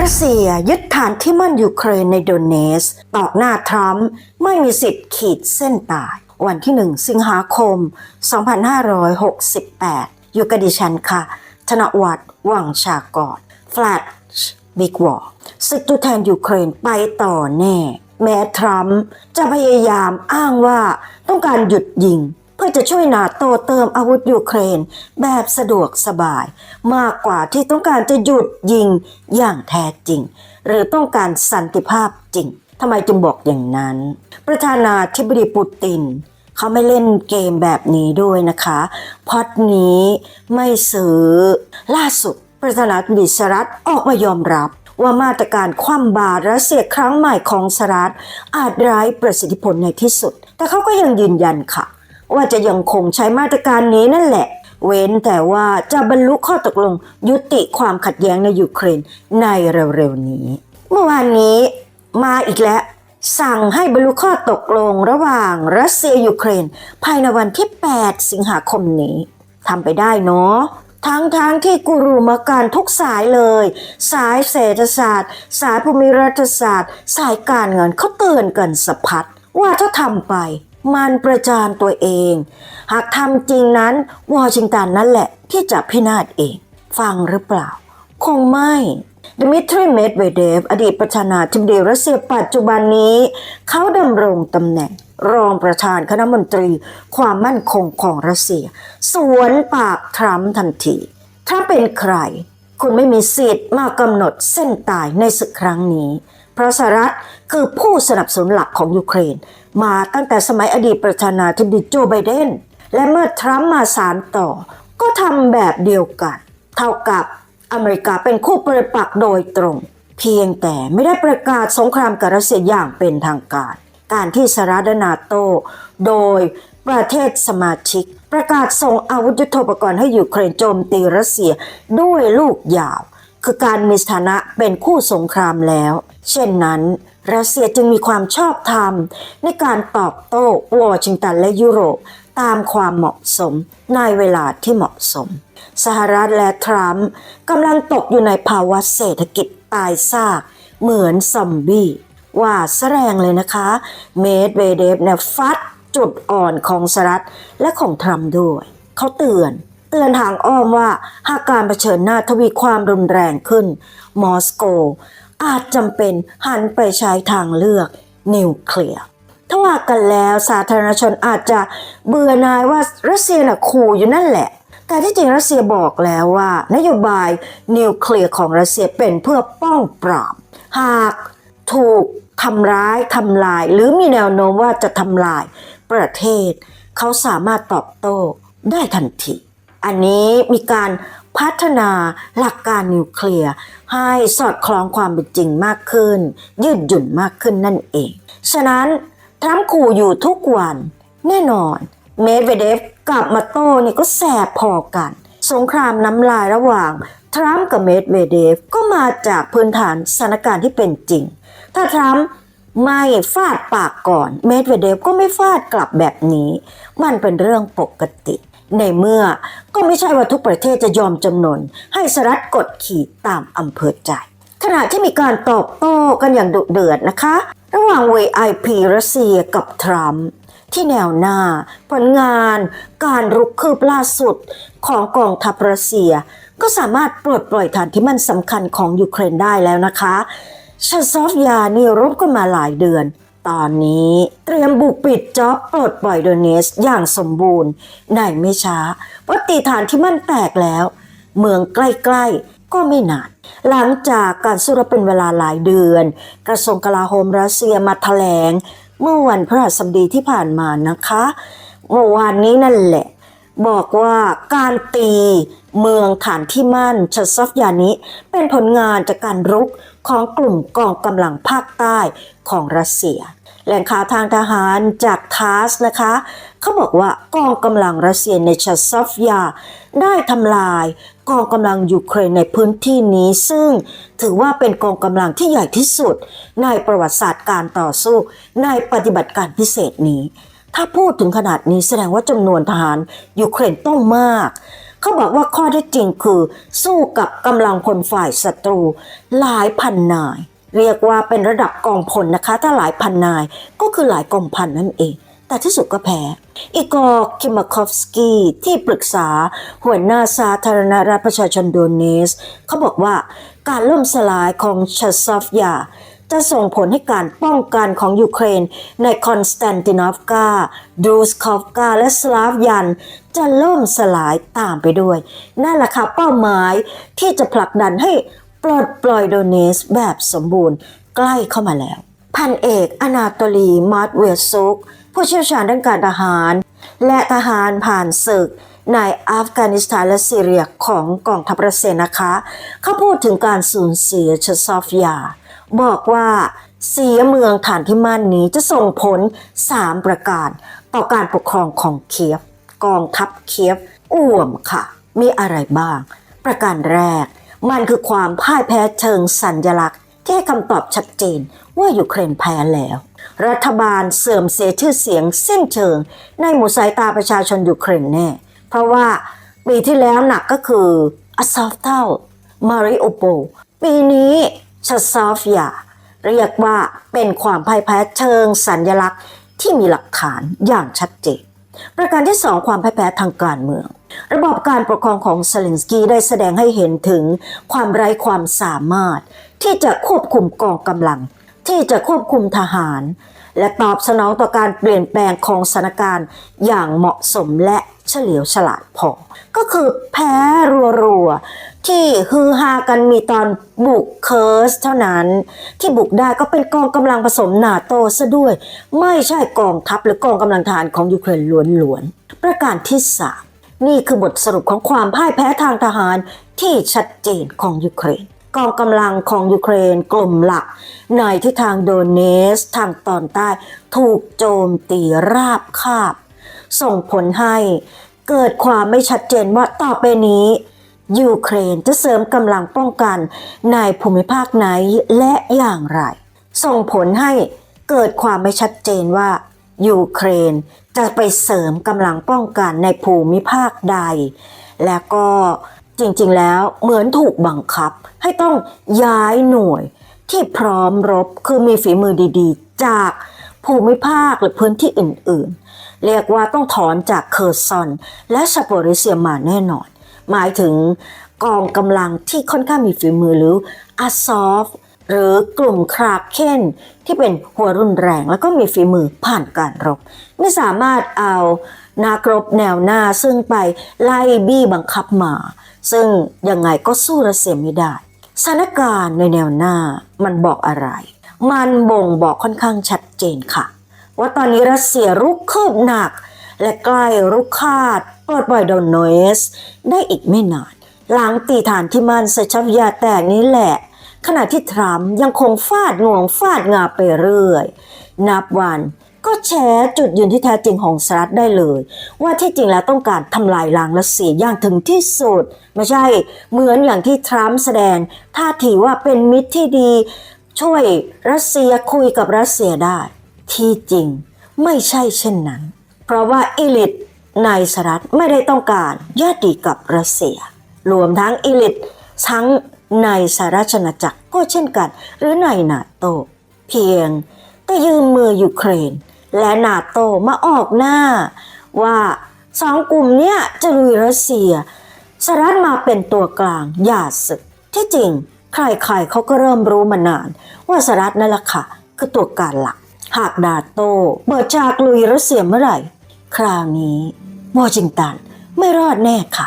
รัสเซียยึดฐานที่มั่นยูเครนในโดเนสต่อหน้าทรัมป์ไม่มีสิทธิ์ขีดเส้นตาย วันที่ 1 สิงหาคม 2568 อยู่กับดิฉันค่ะ ธนวัฒน์วังชากรฟล s ชบิ๊กวอร์ศึกตัวแทนยูเครนไปต่อแน่ แม้ทรัมป์จะพยายามอ้างว่าต้องการหยุดยิง พื่อจะช่วยนาโตเติมอาวุธยูเครนแบบสะดวกสบาย มากกว่าที่ต้องการจะหยุดยิงอย่างแท้จริง หรือต้องการสันติภาพจริงทำไมจึงบอกอย่างนั้น ประธานาธิบดีปูตินเขาไม่เล่นเกมแบบนี้ด้วยนะคะพอดนี้ไม่ซื้อ ล่าสุด ประธานาธิบดีสหรัฐออกมายอมรับว่ามาตรการคว่ำบาตรรัสเซียครั้งใหม่ของสหรัฐอาจร้ายประสิทธิผลในที่สุด แต่เขาก็ยังยืนยันค่ะ ว่าจะยังคงใช้มาตรการนี้นั่นแหละ เว้นแต่ว่าจะบรรลุข้อตกลงยุติความขัดแย้งในยูเครนในเร็วๆนี้ เมื่อวานนี้มาอีกแล้วสั่งให้บรรลุข้อตกลงระหว่างรัสเซียยูเครน ภายในวันที่ 8 สิงหาคมนี้ทำไปได้เนาะทั้งทางๆที่กูรูมาการทุกสายเลย สายเศรษฐศาสตร์ สายภูมิรัฐศาสตร์ สายการเงินเขาเตือนกันสะพัดว่าถ้าทำไป มันประจานตัวเอง หากทำจริงนั้นวอชิงตันนั่นแหละที่จะพินาศเอง ฟังหรือเปล่า คงไม่ดมิทรีเมดเวเดฟ อดีตประธานาธิบดีรัสเซียปัจจุบันนี้ เขาดำรงตำแหน่ง รองประธานคณะมนตรีความมั่นคงของรัสเซีย สวนปากทรัมป์ทันที ถ้าเป็นใคร คุณไม่มีสิทธิ์มากำหนดเส้นตายในศึกครั้งนี้ เพราะสหรัฐคือผู้สนับสนุนหลักของยูเครน มาตั้งแต่สมัยอดีตประธานาธิบดีโจไบเดน และเมื่อทรัมป์มาสารต่อ ก็ทำแบบเดียวกัน เท่ากับอเมริกาเป็นคู่ปริปักษ์โดยตรง เพียงแต่ไม่ได้ประกาศสงครามกับรัสเซียอย่างเป็นทางการ การที่สหรัฐนาโต โดยประเทศสมาชิก ประกาศส่งอาวุธยุทโธปกรณ์ให้ยูเครนโจมตีรัสเซียด้วยลูกยาว คือการมีสถานะเป็นคู่สงครามแล้ว เช่นนั้นรัสเซียจึงมีความชอบธรรม ในการตอบโต้วอชิงตันและยุโรปตามความเหมาะสมในเวลาที่เหมาะสม สหรัฐและทรัมป์กำลังตกอยู่ในภาวะเศรษฐกิจตายซากเหมือนซอมบี้ว่าแสดงเลยนะคะ เมดเวเดฟเนี่ยฟัดจุดอ่อนของสหรัฐและของทรัมป์ด้วย เขาเตือน เตือนทางอ้อมว่าหากการเผชิญหน้าทวีความรุนแรงขึ้น มอสโก อาจจำเป็นหันไปใช้ทางเลือกนิวเคลียร์ถ้าว่ากันแล้วสาธารณชนอาจจะเบื่อนายว่ารัสเซียน่ะขู่อยู่นั่นแหละ แต่ที่จริงรัสเซียบอกแล้วว่า นโยบายนิวเคลียร์ของรัสเซียเป็นเพื่อป้องปราบ หากถูกทำร้ายทำลาย หรือมีแนวโน้มว่าจะทำลายประเทศ เขาสามารถตอบโต้ได้ทันที อันนี้มีการ พัฒนาหลักการนิวเคลียร์ให้สอดคล้องความเป็นจริงมากขึ้น ยืดหยุ่นมากขึ้นนั่นเอง ฉะนั้นทรัมป์ขู่อยู่ทุกวันแน่นอน เมดเวเดฟกับมาโต้นี่ก็แสบพอกัน สงครามน้ำลายระหว่าง ทรัมป์กับเมดเวเดฟก็มาจากพื้นฐานสถานการณ์ที่เป็นจริง ถ้าทรัมป์ไม่ฟาดปากก่อน เมดเวเดฟก็ไม่ฟาดกลับแบบนี้ มันเป็นเรื่องปกติ ในเมื่อก็ไม่ใช่ว่าทุกประเทศจะยอมจำนน ให้สหรัฐกดขี่ตามอำเภอใจขณะที่มีการตอบโต้กันอย่างดุเดือดนะคะ ระหว่าง VIP รัสเซียกับทรัมป์ที่แนวหน้า ผลงาน การรุกคืบล่าสุดของกองทัพรัสเซีย ก็สามารถปลดปล่อยฐานที่มันสำคัญของยูเครนได้แล้วนะคะชาซอฟยานี่รบกันมาหลายเดือน ตอนนี้เตรียมบุกปิดจ็อบปลดปล่อยโดเนสอย่างสมบูรณ์ในไม่ช้าเพราะตีฐานที่มันแตกแล้ว เมืองใกล้ๆ ก็ไม่นาน หลังจากการสู้รบเป็นเวลาหลายเดือน กระทรวงกลาโหมรัสเซียมาแถลง เมื่อวันพฤหัสบดีที่ผ่านมานะคะเมื่อวานนี้นั่นแหละ บอกว่าการตีเมืองฐานที่มั่นชาซอฟยานิเป็นผลงานจากการรุกของกลุ่มกองกำลังภาคใต้ของรัสเซีย แหล่งข่าวทางทหารจากทาสนะคะเขาบอกว่ากองกำลังรัสเซียในชาซอฟยา ได้ทำลายกองกำลังยูเครนในพื้นที่นี้ ซึ่งถือว่าเป็นกองกำลังที่ใหญ่ที่สุด ในประวัติศาสตร์การต่อสู้ ในปฏิบัติการพิเศษนี้ ถ้าพูดถึงขนาดนี้แสดงว่าจำนวนทหารยูเครนต้องมากเขาบอกว่าข้อเท็จจริงคือสู้กับกำลังพลฝ่ายศัตรูหลายพันนาย เรียกว่าเป็นระดับกองพลนะคะ ถ้าหลายพันนายก็คือหลายกองพันนั่นเอง แต่ที่สุดก็แพ้อีกอร์คิมาคอฟสกี้ที่ปรึกษาหัวหน้าสาธารณรัฐประชาชนโดเนส เขาบอกว่าการล่มสลายของชาซอฟยาจะส่งผลให้การป้องกันของยูเครนในคอนสแตนตินอฟกาดรูสคอฟกาและสลาฟยัน จะล่มสลายตามไปด้วย นั่นแหละค่ะเป้าหมายที่จะผลักดันให้ ปลดปล่อยโดเนสแบบสมบูรณ์ใกล้เข้ามาแล้ว พันเอกอนาโตลีมาร์ตเวลซุกผู้เชี่ยวชาญด้านการทหาร และทหารผ่านศึกในอัฟกานิสถานและซีเรียของกองทัพรัสเซียนะคะ เขาพูดถึงการสูญเสียชซอฟยา บอกว่าเสียเมืองฐานที่มั่นนี้จะส่งผล 3 ประการ ต่อการปกครองของเคียฟ กองทัพเคียฟ อ่วมค่ะ มีอะไรบ้าง ประการแรก มันคือความพ่ายแพ้เชิงสัญญลักษณ์ ที่ให้คำตอบชัดเจนว่ายูเครนแพ้แล้ว รัฐบาลเสื่อมเสียชื่อเสียงสิ้นเชิง ในหมู่สายตาประชาชนยูเครนแน่ เพราะว่าปีที่แล้วหนักก็คืออ s ซ u ฟเทลมาริโอโปปีนี้ชาซอฟยาเรียกว่าเป็นความพ่ายแพ้เชิงสัญญลักษณ์ที่มีหลักฐานอย่างชัดเจน ประการที่สองความพ่ายแพ้ทางการเมือง ระบอบการปกครองของเซเลนสกี้ได้แสดงให้เห็นถึงความไร้ความสามารถ ที่จะควบคุมกองกำลัง ที่จะควบคุมทหาร และตอบสนองต่อการเปลี่ยนแปลงของสถานการณ์อย่างเหมาะสมและเฉลียวฉลาดพอ ก็คือแพ้รัวๆ ที่ฮือฮากันมีตอนบุกเคิร์สเท่านั้น ที่บุกได้ก็เป็นกองกำลังผสมนาโตซะด้วย ไม่ใช่กองทัพหรือกองกำลังทหารของยูเครนล้วนๆ ประการที่สาม นี่คือบทสรุปของความพ่ายแพ้ทางทหารที่ชัดเจนของยูเครนกองกำลังของยูเครนกลุ่มหลักในที่ทางโดเนสทางตอนใต้ถูกโจมตีราบคาบ ส่งผลให้เกิดความไม่ชัดเจนว่าต่อไปนี้ ยูเครนจะเสริมกำลังป้องกันในภูมิภาคไหนและอย่างไร ส่งผลให้เกิดความไม่ชัดเจนว่า ยูเครน จะไปเสริมกำลังป้องกันในภูมิภาคใด และก็จริงๆแล้วเหมือนถูกบังคับ ให้ต้องย้ายหน่วยที่พร้อมรบคือมีฝีมือดีๆ จากภูมิภาคหรือพื้นที่อื่นๆ เรียกว่าต้องถอนจากเคอร์ซอน และชาโปริเซียมาแน่นอน หมายถึงกองกำลังที่ค่อนข้างมีฝีมือหรืออาซอฟ หรือกลุ่มคราบเคนที่เป็นหัวรุนแรงแล้วก็มีฝีมือผ่านการรบ ไม่สามารถเอานักรบแนวหน้าซึ่งไปไล่บี้บังคับมา ซึ่งยังไงก็สู้รัสเซียไม่ได้สถานการณ์ในแนวหน้ามันบอกอะไร มันบ่งบอกค่อนข้างชัดเจนค่ะ ว่าตอนนี้รัสเซียรุกคืบหนัก และใกล้รุกคาดปลดปล่อยดนโนเอสได้อีกไม่นาน หลังตีฐานที่มันใส่ชับยาแตกนี้แหละ ขณะที่ทรัมป์ยังคงฟาดงวงฟาดงาไปเรื่อย นับวันก็แชร์จุดยืนที่แท้จริงของสหรัฐได้เลย ว่าที่จริงแล้วต้องการทำลายล้างรัสเซียอย่างถึงที่สุด ไม่ใช่เหมือนอย่างที่ทรัมป์แสดงท่าทีว่าเป็นมิตรที่ดี ช่วยรัสเซียคุยกับรัสเซียได้ ที่จริงไม่ใช่เช่นนั้น เพราะว่าอิลิทในสหรัฐไม่ได้ต้องการญาติกับรัสเซีย รวมทั้งอิลิททั้ง ในสหราชอาณาจักรก็เช่นกัน หรือในนาโต เพียงแต่ยืมมือยูเครน และนาโตมาออกหน้า ว่าสองกลุ่มเนี้ยจะลุยรัสเซียสหรัฐมาเป็นตัวกลางอย่าศึก ที่จริง ใครๆเขาก็เริ่มรู้มานาน ว่าสหรัฐนั่นแหละค่ะ คือตัวการหลัก หากนาโตเปิดฉากลุยรัสเซียเมื่อไหร่ คราวนี้วอชิงตันไม่รอดแน่ค่ะ